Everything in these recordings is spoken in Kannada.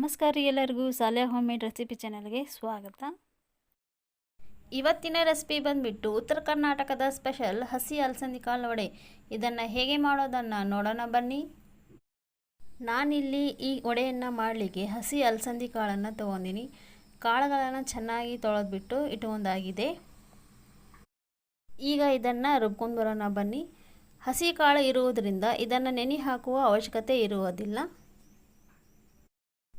ನಮಸ್ಕಾರ ರೀ ಎಲ್ಲರಿಗೂ. ಸಾಲೆ ಹೋಮ್ ಮೇಡ್ ರೆಸಿಪಿ ಚಾನಲ್ಗೆ ಸ್ವಾಗತ. ಇವತ್ತಿನ ರೆಸಿಪಿ ಬಂದುಬಿಟ್ಟು ಉತ್ತರ ಕರ್ನಾಟಕದ ಸ್ಪೆಷಲ್ ಹಸಿ ಅಲಸಂದಿ ಕಾಳು ವಡೆ ಇದನ್ನು ಹೇಗೆ ಮಾಡೋದನ್ನು ನೋಡೋಣ ಬನ್ನಿ. ನಾನಿಲ್ಲಿ ಈ ವಡೆಯನ್ನು ಮಾಡಲಿಕ್ಕೆ ಹಸಿ ಅಲಸಂದಿ ಕಾಳನ್ನು ತೊಗೊಂಡಿನಿ. ಕಾಳುಗಳನ್ನು ಚೆನ್ನಾಗಿ ತೊಳೆದ್ಬಿಟ್ಟು ಇಟ್ಟುಕೊಂಡಾಗಿದೆ. ಈಗ ಇದನ್ನು ರುಬ್ಕೊಂಡು ಬರೋಣ ಬನ್ನಿ. ಹಸಿ ಕಾಳು ಇರುವುದರಿಂದ ಇದನ್ನು ನೆನೆ ಹಾಕುವ ಅವಶ್ಯಕತೆ ಇರುವುದಿಲ್ಲ.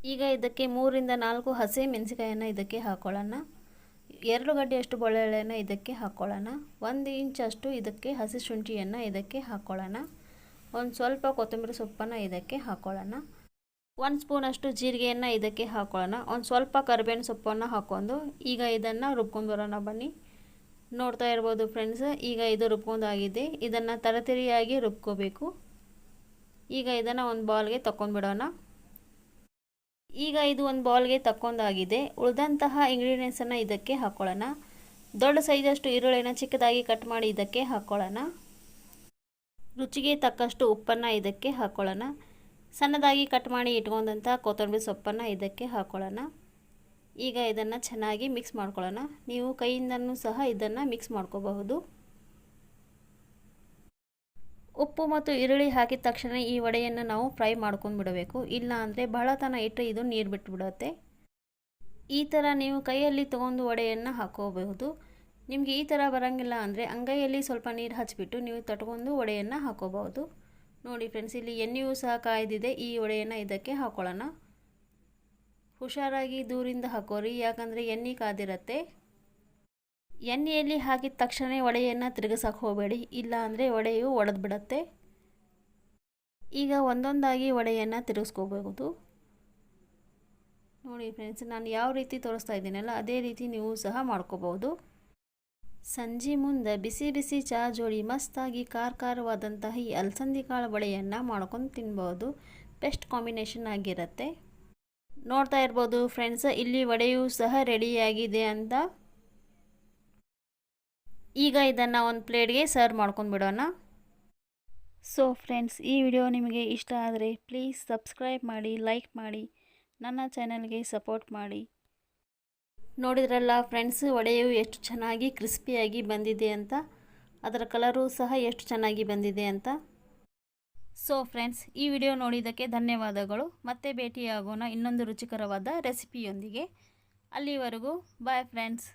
ಈಗ ಇದಕ್ಕೆ ಮೂರಿಂದ ನಾಲ್ಕು ಹಸಿ ಮೆಣಸಿಕಾಯನ್ನು ಇದಕ್ಕೆ ಹಾಕ್ಕೊಳ್ಳೋಣ ಎರಡು ಗಡ್ಡೆಯಷ್ಟು ಬಳ್ಳೆಳೆಯನ್ನು ಇದಕ್ಕೆ ಹಾಕ್ಕೊಳ್ಳೋಣ ಒಂದು ಇಂಚಷ್ಟು ಇದಕ್ಕೆ ಹಸಿ ಶುಂಠಿಯನ್ನು ಇದಕ್ಕೆ ಹಾಕ್ಕೊಳ್ಳೋಣ ಒಂದು ಸ್ವಲ್ಪ ಕೊತ್ತಂಬರಿ ಸೊಪ್ಪನ್ನು ಇದಕ್ಕೆ ಹಾಕ್ಕೊಳ್ಳೋಣ ಒಂದು ಸ್ಪೂನಷ್ಟು ಜೀರಿಗೆಯನ್ನು ಇದಕ್ಕೆ ಹಾಕ್ಕೊಳ್ಳೋಣ ಒಂದು ಸ್ವಲ್ಪ ಕರಿಬೇವಿನ ಸೊಪ್ಪನ್ನು ಹಾಕ್ಕೊಂಡು ಈಗ ಇದನ್ನು ರುಬ್ಕೊಂಡು ಬರೋಣ ಬನ್ನಿ. ನೋಡ್ತಾ ಇರ್ಬೋದು ಫ್ರೆಂಡ್ಸ್, ಈಗ ಇದು ರುಬ್ಕೊಂಡಾಗಿದೆ. ಇದನ್ನು ತರತರಿಯಾಗಿ ರುಬ್ಕೋಬೇಕು. ಈಗ ಇದನ್ನು ಒಂದು ಬಾಲ್ಗೆ ತಗೊಂಡ್ಬಿಡೋಣ ಈಗ ಇದು ಒಂದು ಬೌಲ್ಗೆ ತಕ್ಕೊಂಡಾಗಿದೆ ಉಳಿದಂತಹ ಇಂಗ್ರೀಡಿಯೆಂಟ್ಸನ್ನು ಇದಕ್ಕೆ ಹಾಕ್ಕೊಳ್ಳೋಣ ದೊಡ್ಡ ಸೈಜಷ್ಟು ಈರುಳ್ಳಿನ ಚಿಕ್ಕದಾಗಿ ಕಟ್ ಮಾಡಿ ಇದಕ್ಕೆ ಹಾಕ್ಕೊಳ್ಳೋಣ ರುಚಿಗೆ ತಕ್ಕಷ್ಟು ಉಪ್ಪನ್ನು ಇದಕ್ಕೆ ಹಾಕ್ಕೊಳ್ಳೋಣ ಸಣ್ಣದಾಗಿ ಕಟ್ ಮಾಡಿ ಇಟ್ಕೊಂಡಂಥ ಕೊತ್ತಂಬರಿ ಸೊಪ್ಪನ್ನು ಇದಕ್ಕೆ ಹಾಕ್ಕೊಳ್ಳೋಣ ಈಗ ಇದನ್ನು ಚೆನ್ನಾಗಿ ಮಿಕ್ಸ್ ಮಾಡ್ಕೊಳ್ಳೋಣ. ನೀವು ಕೈಯಿಂದನೂ ಸಹ ಇದನ್ನು ಮಿಕ್ಸ್ ಮಾಡ್ಕೋಬಹುದು. ಉಪ್ಪು ಮತ್ತು ಈರುಳ್ಳಿ ಹಾಕಿದ ತಕ್ಷಣ ಈ ವಡೆಯನ್ನು ನಾವು ಫ್ರೈ ಮಾಡ್ಕೊಂಡು ಬಿಡಬೇಕು. ಇಲ್ಲ ಅಂದರೆ ಬಹಳ ತನ ಇಟ್ಟು ಇದು ನೀರು ಬಿಟ್ಟುಬಿಡುತ್ತೆ ಈ ಥರ ನೀವು ಕೈಯಲ್ಲಿ ತೊಗೊಂಡು ವಡೆಯನ್ನು ಹಾಕೋಬಹುದು. ನಿಮಗೆ ಈ ಥರ ಬರೋಂಗಿಲ್ಲ ಅಂದರೆ ಅಂಗೈಯಲ್ಲಿ ಸ್ವಲ್ಪ ನೀರು ಹಚ್ಚಿಬಿಟ್ಟು ನೀವು ತಟ್ಕೊಂಡು ವಡೆಯನ್ನು ಹಾಕೋಬಹುದು. ನೋಡಿ ಫ್ರೆಂಡ್ಸ್ ಇಲ್ಲಿ ಎಣ್ಣೆಯೂ ಸಹ ಕಾಯ್ದಿದೆ. ಈ ವಡೆಯನ್ನು ಇದಕ್ಕೆ ಹಾಕೊಳ್ಳೋಣ. ಹುಷಾರಾಗಿ ದೂರಿಂದ ಹಾಕೋರಿ. ಯಾಕಂದರೆ ಎಣ್ಣೆ ಕಾದಿರತ್ತೆ. ಎಣ್ಣೆಯಲ್ಲಿ ಹಾಕಿದ ತಕ್ಷಣ ಒಡೆಯನ್ನು ತಿರುಗಿಸಕ್ಕೆ ಹೋಗಬೇಡಿ ಇಲ್ಲಾಂದರೆ ವಡೆಯು ಒಡೆದು ಬಿಡತ್ತೆ. ಈಗ ಒಂದೊಂದಾಗಿ ಒಡೆಯನ್ನು ತಿರುಗಿಸ್ಕೋಬಹುದು. ನೋಡಿ ಫ್ರೆಂಡ್ಸ್ ನಾನು ಯಾವ ರೀತಿ ತೋರಿಸ್ತಾ ಇದ್ದೀನಲ್ಲ, ಅದೇ ರೀತಿ ನೀವು ಸಹ ಮಾಡ್ಕೋಬಹುದು. ಸಂಜೆ ಮುಂದೆ ಬಿಸಿ ಬಿಸಿ ಚಹಾ ಜೋಡಿ ಮಸ್ತಾಗಿ ಖಾರ ಈ ಅಲಸಂದಿ ಕಾಳು ವಡೆಯನ್ನು ಮಾಡ್ಕೊಂಡು ತಿನ್ಬೋದು. ಬೆಸ್ಟ್ ಕಾಂಬಿನೇಷನ್ ಆಗಿರುತ್ತೆ. ನೋಡ್ತಾ ಇರ್ಬೋದು ಫ್ರೆಂಡ್ಸ್ ಇಲ್ಲಿ ವಡೆಯೂ ಸಹ ರೆಡಿಯಾಗಿದೆ ಅಂತ ಈಗ ಇದನ್ನು ಒಂದು ಪ್ಲೇಟ್ಗೆ ಸರ್ವ್ ಮಾಡ್ಕೊಂಡು ಬಿಡೋಣ. ಸೊ ಫ್ರೆಂಡ್ಸ್ ಈ ವಿಡಿಯೋ ನಿಮಗೆ ಇಷ್ಟ ಆದರೆ ಪ್ಲೀಸ್ ಸಬ್ಸ್ಕ್ರೈಬ್ ಮಾಡಿ ಲೈಕ್ ಮಾಡಿ, ನನ್ನ ಚಾನಲ್ಗೆ ಸಪೋರ್ಟ್ ಮಾಡಿ. ನೋಡಿದ್ರಲ್ಲ ಫ್ರೆಂಡ್ಸ್ ಒಡೆಯು ಎಷ್ಟು ಚೆನ್ನಾಗಿ ಕ್ರಿಸ್ಪಿಯಾಗಿ ಬಂದಿದೆ ಅಂತ? ಅದರ ಕಲರು ಸಹ ಎಷ್ಟು ಚೆನ್ನಾಗಿ ಬಂದಿದೆ ಅಂತ? ಸೊ ಫ್ರೆಂಡ್ಸ್ ಈ ವಿಡಿಯೋ ನೋಡಿದ್ದಕ್ಕೆ ಧನ್ಯವಾದಗಳು. ಮತ್ತೆ ಭೇಟಿಯಾಗೋಣ ಇನ್ನೊಂದು ರುಚಿಕರವಾದ ರೆಸಿಪಿಯೊಂದಿಗೆ ಅಲ್ಲಿವರೆಗೂ ಬಾಯ್ ಫ್ರೆಂಡ್ಸ್